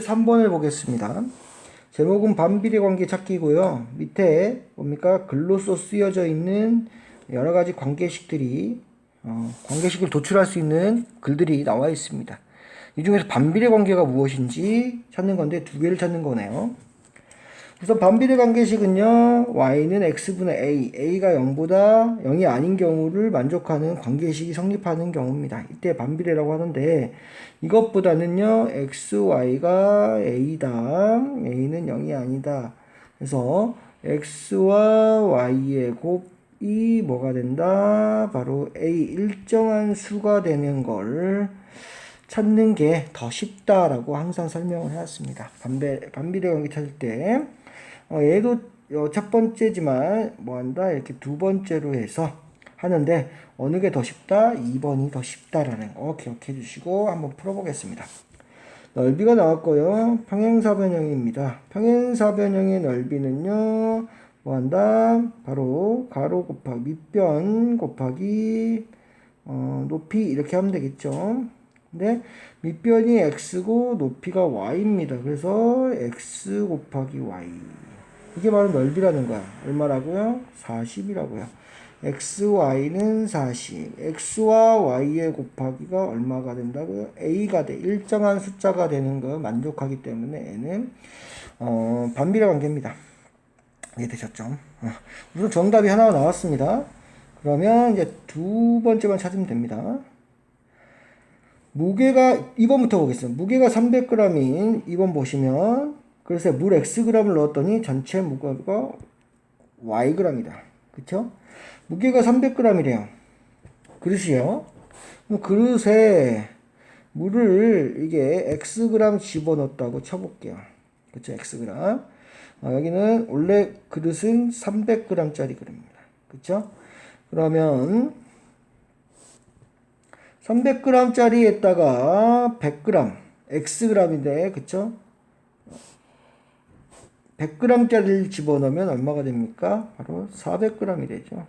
3번을 보겠습니다. 제목은 반비례 관계 찾기고요. 밑에 뭡니까? 글로써 쓰여져 있는 여러 가지 관계식들이 어, 관계식을 도출할 수 있는 글들이 나와 있습니다. 이 중에서 반비례 관계가 무엇인지 찾는 건데 두 개를 찾는 거네요. 우선 반비례 관계식은요, y는 x분의 a, a가 0보다 0이 아닌 경우를 만족하는 관계식이 성립하는 경우입니다. 이때 반비례라고 하는데, 이것보다는요, x, y가 a다, a는 0이 아니다. 그래서 x와 y의 곱이 뭐가 된다? 바로 a 일정한 수가 되는 걸 찾는 게 더 쉽다라고 항상 설명을 해왔습니다. 반비, 반비례 관계 찾을 때. 어, 얘도 어, 첫 번째지만 뭐 한다 이렇게 두 번째로 해서 하는데 어느 게 더 쉽다? 2번이 더 쉽다라는 거 기억해 주시고 한번 풀어보겠습니다. 넓이가 나왔고요. 평행사변형입니다. 평행사변형의 넓이는요. 뭐 한다? 바로 가로 곱하기 밑변 곱하기 어, 높이 이렇게 하면 되겠죠. 근데 밑변이 x고 높이가 y입니다. 그래서 x 곱하기 y 이게 바로 넓이라는 거야. 얼마라고요? 40이라고요. x, y는 40. x와 y의 곱하기가 얼마가 된다고요? a가 돼. 일정한 숫자가 되는 거 만족하기 때문에 n은 어, 반비례 관계입니다. 이해되셨죠? 어, 우선 정답이 하나 나왔습니다. 그러면 이제 두 번째만 찾으면 됩니다. 무게가 2번부터 보겠습니다. 무게가 300g인 2번 보시면 그래서 물 xg을 넣었더니 전체 무게가 yg이다. 그쵸? 무게가 300g이래요. 그릇이요. 그릇에 물을 이게 xg 집어넣었다고 쳐볼게요. 그쵸? xg. 어, 여기는 원래 그릇은 300g짜리 그릇입니다. 그쵸? 그러면 300g짜리에다가 100g, xg인데, 그쵸? 100g짜리를 집어넣으면 얼마가 됩니까? 바로 400g이 되죠.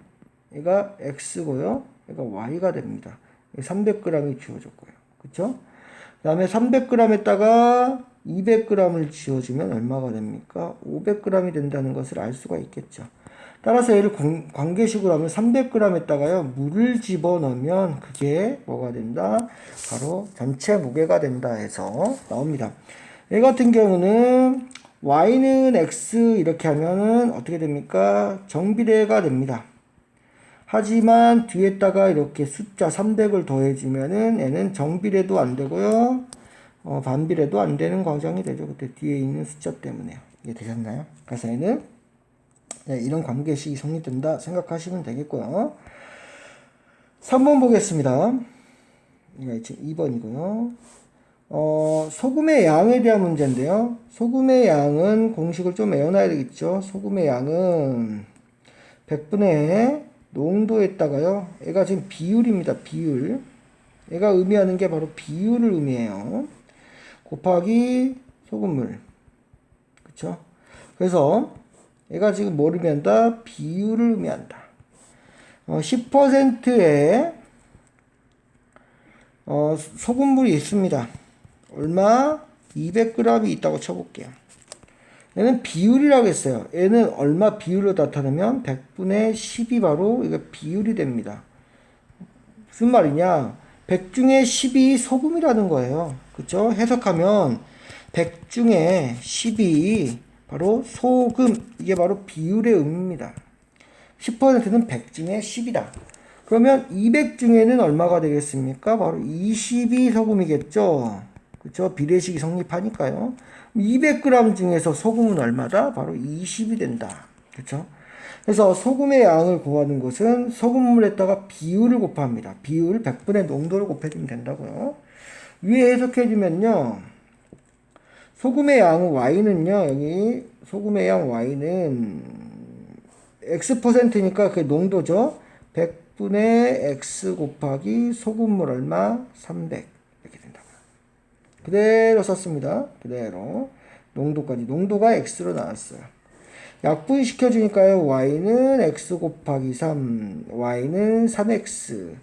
얘가 x고요. 얘가 y가 됩니다. 300g이 주어졌고요. 그쵸? 그 다음에 300g에다가 200g을 지어주면 얼마가 됩니까? 500g이 된다는 것을 알 수가 있겠죠. 따라서 얘를 관 계식으로 하면 300g에다가요, 물을 집어넣으면 그게 뭐가 된다? 바로 전체 무게가 된다 해서 나옵니다. 얘 같은 경우는 y는 x 이렇게 하면은 어떻게 됩니까? 정비례가 됩니다. 하지만 뒤에다가 이렇게 숫자 300을 더해주면은 얘는 정비례도 안 되고요. 어, 반비례도 안 되는 과정이 되죠. 그때 뒤에 있는 숫자 때문에요. 이게 되셨나요? 그래서 얘는 네, 이런 관계식이 성립된다 생각하시면 되겠고요. 3번 보겠습니다. 이거 지금 2번이고요. 어, 소금의 양에 대한 문제인데요. 소금의 양은 공식을 좀 외워놔야 되겠죠. 소금의 양은 100분의 농도에다가요. 얘가 지금 비율입니다. 비율. 얘가 의미하는 게 바로 비율을 의미해요. 곱하기 소금물. 그쵸? 그래서 얘가 지금 뭘 의미한다? 비율을 의미한다. 어, 10%의 어, 소금물이 있습니다. 얼마? 200g이 있다고 쳐볼게요. 얘는 비율이라고 했어요. 얘는 얼마 비율로 나타내면 100분의 10이 바로 이거 비율이 됩니다. 무슨 말이냐? 100 중에 10이 소금이라는 거예요. 그쵸? 해석하면 100 중에 10이 바로 소금. 이게 바로 비율의 의미입니다. 10%는 100 중에 10이다. 그러면 200 중에는 얼마가 되겠습니까? 바로 20이 소금이겠죠? 그쵸? 비례식이 성립하니까요. 200g 중에서 소금은 얼마다? 바로 20이 된다. 그쵸? 그래서 소금의 양을 구하는 것은 소금물에다가 비율을 곱합니다. 비율 100분의 농도를 곱해주면 된다고요. 위에 해석해주면요. 소금의 양 y는요. 여기 소금의 양 y는 x%니까 그 농도죠. 100분의 x 곱하기 소금물 얼마? 300. 그대로 썼습니다. 그대로. 농도까지. 농도가 x로 나왔어요. 약분 시켜주니까요. y는 x 곱하기 3, y는 3x.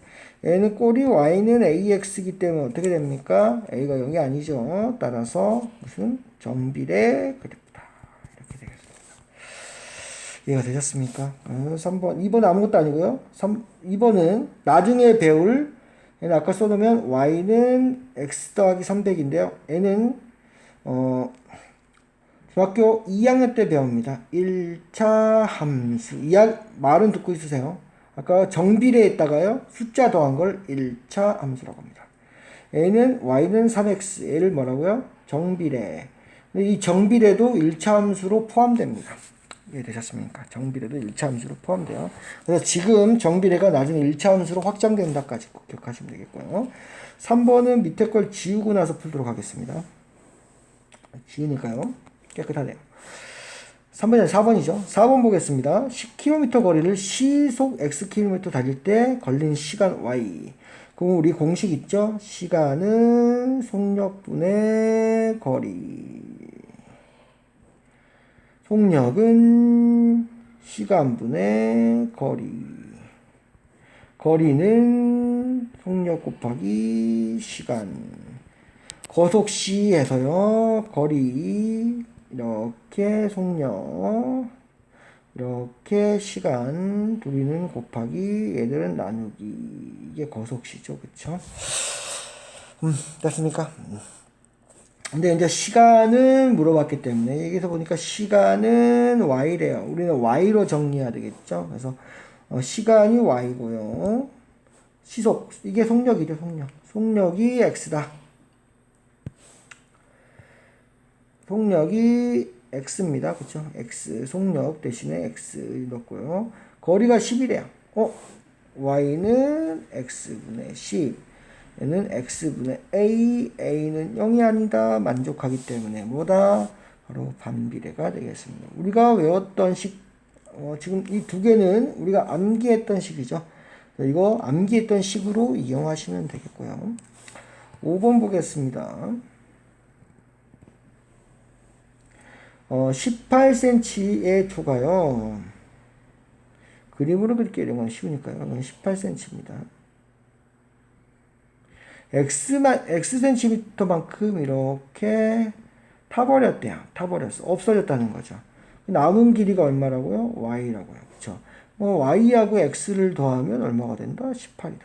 N은 꼴이 Y는 AX이기 때문에 어떻게 됩니까? A가 0이 아니죠. 따라서 무슨 정비례 그래프다. 이렇게 되겠습니다. 이해가 되셨습니까? 어, 3번. 2번 아무것도 아니고요. 3, 2번은 나중에 배울 N은 아까 써놓으면 Y는 X 더하기 300인데요. N은 어, 중학교 2학년 때 배웁니다. 1차 함수. 이야, 말은 듣고 있으세요. 아까 정비례했다가요. 숫자 더한 걸 1차 함수라고 합니다. A는 Y는 3X. A를 뭐라고요? 정비례. 이 정비례도 1차 함수로 포함됩니다. 이해되셨습니까? 정비례도 1차 함수로 포함돼요. 그래서 지금 정비례가 나중에 1차 함수로 확장된다까지 꼭 기억하시면 되겠고요. 3번은 밑에 걸 지우고 나서 풀도록 하겠습니다. 지우니까요. 깨끗하네요. 3번이 아니라 4번이죠. 4번 보겠습니다. 10km 거리를 시속 xkm 달릴 때 걸린 시간 y. 그럼 우리 공식 있죠? 시간은 속력분의 거리. 속력은 시간분의 거리. 거리는 속력 곱하기 시간. 거속시에서요, 거리, 이렇게 속력, 이렇게 시간, 둘이는 곱하기, 얘들은 나누기. 이게 거속시죠, 그쵸? 음, 됐습니까? 음. 근데 이제 시간은 물어봤기 때문에, 여기서 보니까 시간은 y래요. 우리는 y로 정리해야 되겠죠? 그래서, 어, 시간이 y고요. 시속, 이게 속력이죠, 속력. 속력이 x다. 속력이 x입니다. 그쵸? x 속력 대신에 x 넣고요. 거리가 10이래요. 어? y는 x분의 10. 얘는 x분의 a, a는 0이 아니다. 만족하기 때문에 뭐다? 바로 반비례가 되겠습니다. 우리가 외웠던 식, 어, 지금 이 두 개는 우리가 암기했던 식이죠. 이거 암기했던 식으로 이용하시면 되겠고요. 5번 보겠습니다. 어, 18cm의 초가요. 그림으로 그릴게요. 이건 쉬우니까요. 이건 18cm입니다. X만, xcm만큼 이렇게 타버렸대요. 타버렸어. 없어졌다는 거죠. 남은 길이가 얼마라고요? y라고요. 뭐, y하고 x를 더하면 얼마가 된다? 18이다.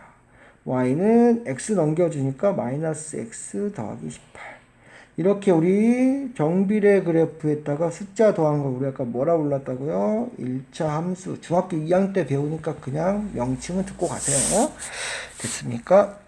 y는 x 넘겨주니까 마이너스 x 더하기 18. 이렇게 우리 정비례 그래프에다가 숫자 더한 거 우리 아까 뭐라 불렀다고요? 1차 함수. 중학교 2학년 때 배우니까 그냥 명칭은 듣고 가세요. 됐습니까?